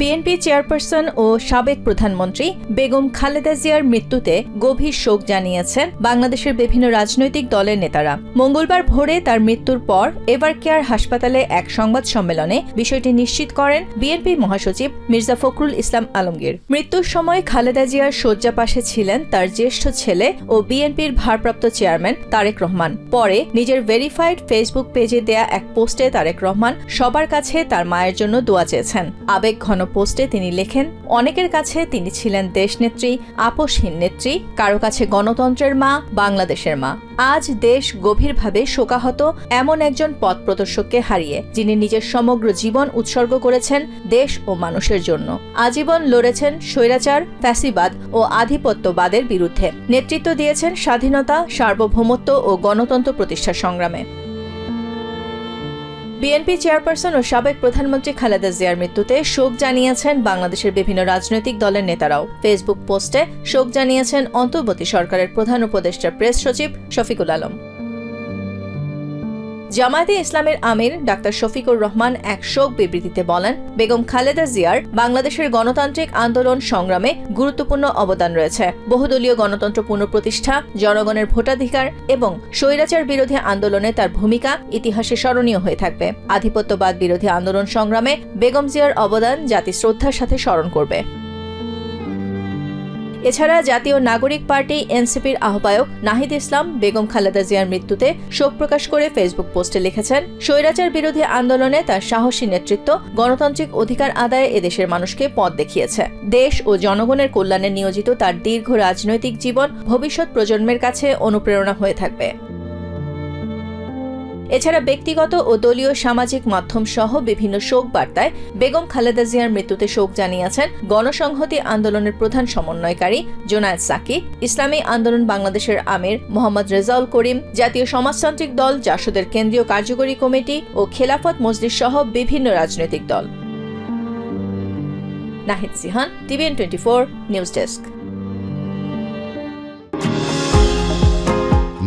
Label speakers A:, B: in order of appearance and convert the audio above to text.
A: BNP chairperson ও সাবেক প্রধানমন্ত্রী বেগম খালেদা জিয়ার মৃত্যুতে গভীর শোক জানিয়েছেন বাংলাদেশের বিভিন্ন রাজনৈতিক দলের নেতারা। মঙ্গলবার ভোরে তার মৃত্যুর পর এভার কেয়ার হাসপাতালে এক সংবাদ সম্মেলনে বিষয়টি নিশ্চিত করেন বিএনপি মহাসচিব মির্জা ফখরুল ইসলাম আলমগীর। মৃত্যুর সময় খালেদা জিয়ার শয্যা পাশে ছিলেন তার জ্যেষ্ঠ ছেলে ও বিএনপির ভারপ্রাপ্ত চেয়ারম্যান তারেক রহমান। পরে নিজের ভেরিফাইড ফেসবুক পেজে দেয়া এক পোস্টে তারেক রহমান সবার কাছে তার মায়ের জন্য দোয়া চেয়েছেন। আবেগ ঘন পোস্টে তিনি লেখেন, অনেকের কাছে তিনি ছিলেন দেশনেত্রী, আপোষহীন নেত্রী, কারও কাছে গণতন্ত্রের মা, বাংলাদেশের মা। আজ দেশ গভীরভাবে শোকাহত, এমন একজন পথ প্রদর্শককে হারিয়ে, যিনি নিজের সমগ্র জীবন উৎসর্গ করেছেন দেশ ও মানুষের জন্য। আজীবন লড়েছেন স্বৈরাচার, ফ্যাসিবাদ ও আধিপত্যবাদের বিরুদ্ধে। নেতৃত্ব দিয়েছেন স্বাধীনতা, সার্বভৌমত্ব ও গণতন্ত্র প্রতিষ্ঠার সংগ্রামে। বিএনপি চেয়ারপারসন ও সাবেক প্রধানমন্ত্রী খালেদা জিয়ার মৃত্যুতে শোক জানিয়েছেন বাংলাদেশের বিভিন্ন রাজনৈতিক দলের নেতারাও। ফেসবুক পোস্টে শোক জানিয়েছেন অন্তর্বর্তী সরকারের প্রধান উপদেষ্টা প্রেস সচিব শফিকুল আলম। জামায়াতে ইসলামের আমির ডাক্তার শফিকুর রহমান এক শোক বিবৃতিতে বলেন, বেগম খালেদা জিয়ার বাংলাদেশের গণতান্ত্রিক আন্দোলন সংগ্রামে গুরুত্বপূর্ণ অবদান রয়েছে। বহুদলীয় গণতন্ত্র পুনঃপ্রতিষ্ঠা, জনগণের ভোটাধিকার এবং স্বৈরাচার বিরোধী আন্দোলনে তার ভূমিকা ইতিহাসে স্মরণীয় হয়ে থাকবে। আধিপত্যবাদ বিরোধী আন্দোলন সংগ্রামে বেগম জিয়ার অবদান জাতি শ্রদ্ধার সাথে স্মরণ করবে। এছাড়া জাতীয় নাগরিক পার্টি এনসিপির আহ্বায়ক নাহিদ ইসলাম, বেগম খালেদা জিয়ার মৃত্যুতে শোক প্রকাশ করে ফেসবুক পোস্টে লিখেছেন, স্বৈরাচার বিরোধী আন্দোলনে তার সাহসী নেতৃত্ব গণতান্ত্রিক অধিকার আদায়ে এদেশের মানুষকে পথ দেখিয়েছে। দেশ ও জনগণের কল্যাণে নিয়োজিত তার দীর্ঘ রাজনৈতিক জীবন ভবিষ্যৎ প্রজন্মের কাছে অনুপ্রেরণা হয়ে থাকবে। এছাড়া ব্যক্তিগত ও দলীয় সামাজিক মাধ্যম সহ বিভিন্ন শোক বার্তায় বেগম খালেদা জিয়ার মৃত্যুতে শোক জানিয়েছেন গণসংহতি আন্দোলনের প্রধান সমন্বয়কারী জোনায়েদ সাকি, ইসলামী আন্দোলন বাংলাদেশের আমির মোহাম্মদ রেজাউল করিম, জাতীয় সমাজতান্ত্রিক দল জাসদের কেন্দ্রীয় কার্যকরী কমিটি ও খেলাফত মজলিস সহ বিভিন্ন রাজনৈতিক দল। Nahid Sihan, TVN twenty four, news desk.